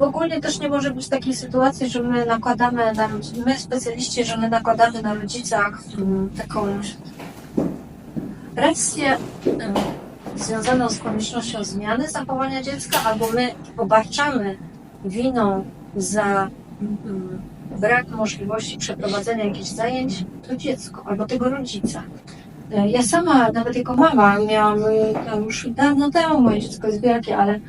Ogólnie też nie może być takiej sytuacji, że my nakładamy na my specjaliści, że my nakładamy na rodzicach mm, taką presję związaną z koniecznością zmiany zachowania dziecka, albo my obarczamy winą za mm, brak możliwości przeprowadzenia jakichś zajęć to dziecko albo tego rodzica. E, Ja sama, nawet jako mama, miałam e, już dawno temu, moje dziecko jest wielkie, ale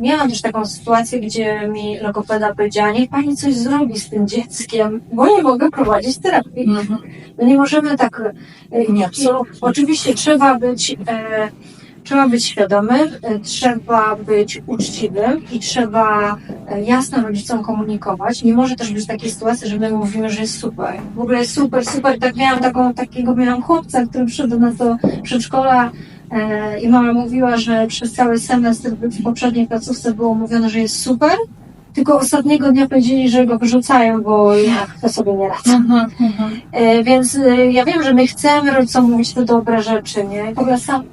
miałam też taką sytuację, gdzie mi logopeda powiedziała, niech pani coś zrobi z tym dzieckiem, bo nie mogę prowadzić terapii. No nie możemy tak. e, Nie, absolutnie. Oczywiście trzeba być, e, trzeba być świadomym, e, trzeba być uczciwym i trzeba e, jasno rodzicom komunikować. Nie może też być takiej sytuacji, że my mówimy, że jest super. W ogóle jest super, super. Tak miałam taką, takiego miałam chłopca, który przyszedł do nas do przedszkola. E, I mama mówiła, że przez cały semestr w poprzedniej placówce było mówione, że jest super, tylko ostatniego dnia powiedzieli, że go wyrzucają, bo ja to sobie nie radzę. Mhm, mhm. E, Więc e, ja wiem, że my chcemy rodzicom mówić te dobre rzeczy, nie? W ogóle sam,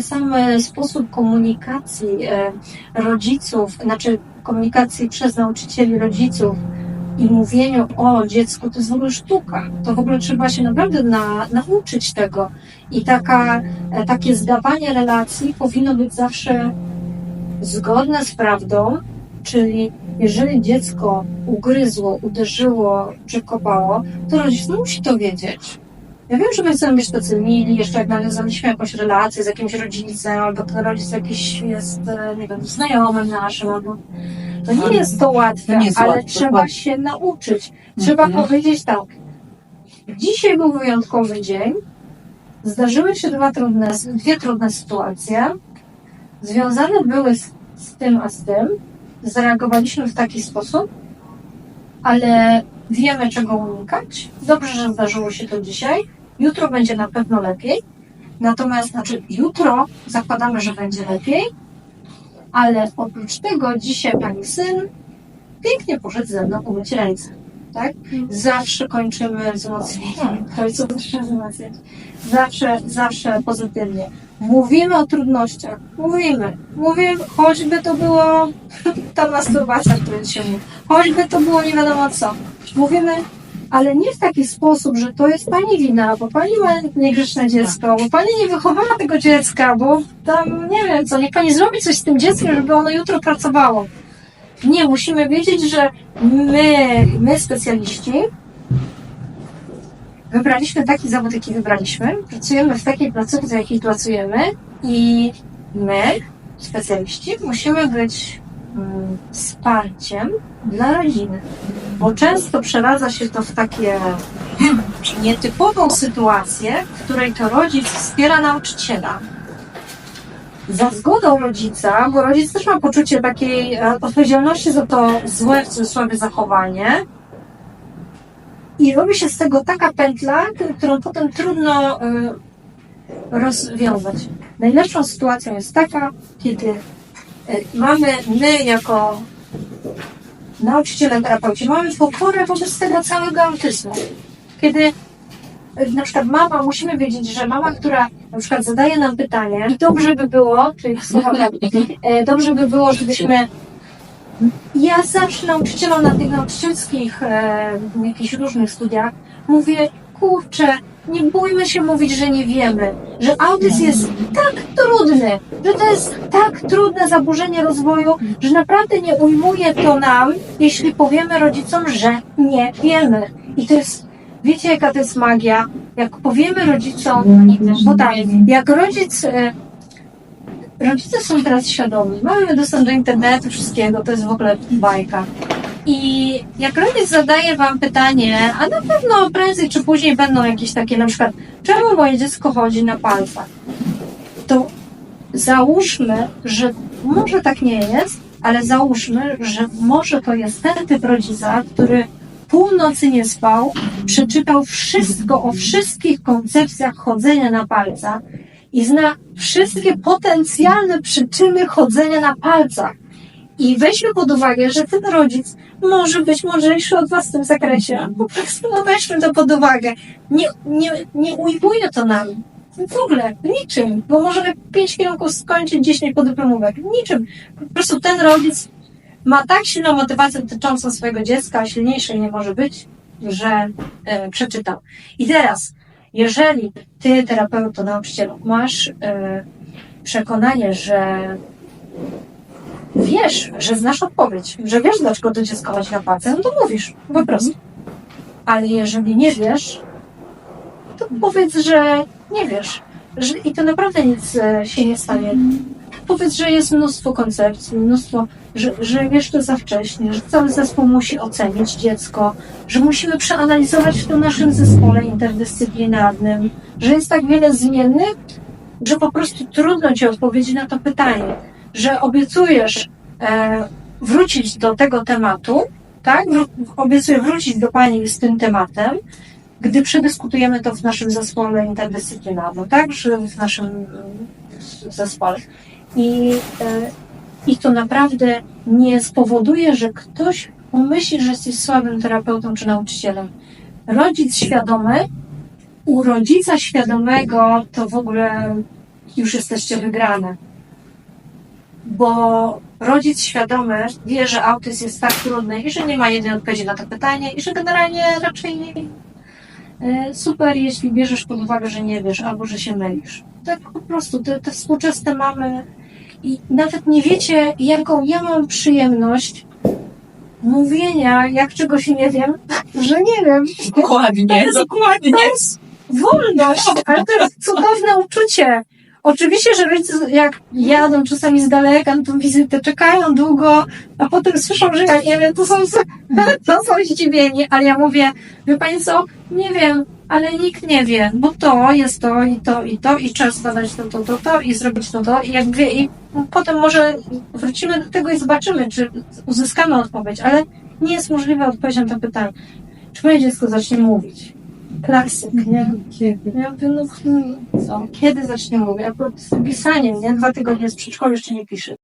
sam sposób komunikacji rodziców, znaczy komunikacji przez nauczycieli rodziców i mówieniu o dziecku, to jest w ogóle sztuka. To w ogóle trzeba się naprawdę na, nauczyć tego. I taka, e, takie zdawanie relacji powinno być zawsze zgodne z prawdą, czyli jeżeli dziecko ugryzło, uderzyło czy kopało, to rodzic musi to wiedzieć. Ja wiem, że my chcemy być tacy mili, jeszcze jak nawiązaliśmy jakąś relację z jakimś rodzicem, albo ten rodzic jakiś jest, e, nie wiem, znajomym naszym, albo... To nie jest to łatwe, nie jest ale łatwe, trzeba się nauczyć. Trzeba Mhm. powiedzieć tak. Dzisiaj był wyjątkowy dzień. Zdarzyły się dwa trudne, dwie trudne sytuacje. Związane były z, z tym, a z tym. Zareagowaliśmy w taki sposób, ale wiemy, czego unikać. Dobrze, że zdarzyło się to dzisiaj. Jutro będzie na pewno lepiej. Natomiast, znaczy, jutro zakładamy, że będzie lepiej, ale oprócz tego dzisiaj pani syn pięknie poszedł ze mną umyć ręce. Tak? Zawsze kończymy wzmocnieniem. Rodziców trzeba wzmacniać. Zawsze, zawsze pozytywnie. Mówimy o trudnościach. Mówimy. Mówimy, choćby to było ta masturbacja, o której się mówi. Choćby to było nie wiadomo co. Mówimy, ale nie w taki sposób, że to jest pani wina, bo pani ma niegrzeczne dziecko, bo pani nie wychowała tego dziecka, bo tam nie wiem co, niech pani zrobi coś z tym dzieckiem, żeby ono jutro pracowało. Nie, musimy wiedzieć, że my, my specjaliści, wybraliśmy taki zawód, jaki wybraliśmy. Pracujemy w takiej placówce, w jakiej pracujemy i my, specjaliści, musimy być wsparciem dla rodziny. Bo często przeradza się to w takie nietypową sytuację, w której to rodzic wspiera nauczyciela. Za zgodą rodzica, bo rodzic też ma poczucie takiej e, odpowiedzialności za to złe w cudzysłowie zachowanie. I robi się z tego taka pętla, którą potem trudno e, rozwiązać. Najlepszą sytuacją jest taka, kiedy mamy my jako nauczyciele terapeuci, mamy pokorę wobec tego całego autyzmu. Kiedy na przykład mama, musimy wiedzieć, że mama, która na przykład zadaje nam pytanie, dobrze by było, czyli słucham, e, dobrze by było, żebyśmy ja zawsze nauczycielom na tych nauczycielskich e, jakichś różnych studiach mówię, kurczę, nie bójmy się mówić, że nie wiemy, że autyzm jest tak że to jest tak trudne zaburzenie rozwoju, że naprawdę nie ujmuje to nam, jeśli powiemy rodzicom, że nie wiemy. I to jest, wiecie jaka to jest magia? Jak powiemy rodzicom, bo tak, jak rodzic e, rodzice są teraz świadomi. Mamy dostęp do internetu, wszystkiego, to jest w ogóle bajka. I jak rodzic zadaje wam pytanie, a na pewno prędzej czy później będą jakieś takie na przykład, czemu moje dziecko chodzi na palcach? Załóżmy, że może tak nie jest, ale załóżmy, że może to jest ten typ rodzica, który północy nie spał, przeczytał wszystko o wszystkich koncepcjach chodzenia na palcach i zna wszystkie potencjalne przyczyny chodzenia na palcach. I weźmy pod uwagę, że ten rodzic może być mądrzejszy od was w tym zakresie. Po prostu no weźmy to pod uwagę. Nie, nie, nie ujmuje to nam. W ogóle, niczym. Bo możemy pięć kierunków skończyć, 10 podyplomówek. Niczym. Po prostu ten rodzic ma tak silną motywację dotyczącą swojego dziecka, silniejszej nie może być, że e, przeczytał. I teraz, jeżeli ty, terapeuto, nauczycielu, masz e, przekonanie, że wiesz, że znasz odpowiedź, że wiesz, dlaczego to dziecko chodzi na palce, no to mówisz, po prostu. Ale jeżeli nie wiesz, to powiedz, że nie wiesz. Że, I to naprawdę nic e, się nie stanie. Powiedz, że jest mnóstwo koncepcji, mnóstwo, że, że wiesz to za wcześnie, że cały zespół musi ocenić dziecko, że musimy przeanalizować w tym naszym zespole interdyscyplinarnym, że jest tak wiele zmiennych, że po prostu trudno ci odpowiedzieć na to pytanie, że obiecujesz e, wrócić do tego tematu, tak? Obiecuję wrócić do Pani z tym tematem, gdy przedyskutujemy to w naszym zespole interdyscyplinarnym, tak? Że w naszym mm, zespole. I, e, I to naprawdę nie spowoduje, że ktoś pomyśli, że jesteś słabym terapeutą czy nauczycielem. Rodzic świadomy, u rodzica świadomego to w ogóle już jesteście wygrane. Bo rodzic świadomy wie, że autyzm jest tak trudny i że nie ma jednej odpowiedzi na to pytanie i że generalnie raczej super, jeśli bierzesz pod uwagę, że nie wiesz albo że się mylisz. Tak po prostu te, te współczesne mamy i nawet nie wiecie, jaką ja mam przyjemność mówienia, jak czegoś nie wiem, że nie wiem. Dokładnie, dokładnie. To jest wolność, ale to jest cudowne uczucie. Oczywiście, że rodzice jak jadą czasami z daleka na tą wizytę, czekają długo, a potem słyszą, że ja nie wiem, to są, to są zdziwieni, ale ja mówię, wie co, nie wiem, ale nikt nie wie, bo to jest to i to i to i czas badać to, to, to, to i zrobić to, to i jak wie, i potem może wrócimy do tego i zobaczymy, czy uzyskamy odpowiedź, ale nie jest możliwa odpowiedź na to pytanie. Czy moje dziecko zacznie mówić? Klasyk, nie? Ja mówię, no hmm, co? Kiedy zacznie mówić? A z tym pisaniem, nie? Dwa tygodnie z przedszkola jeszcze nie pisze.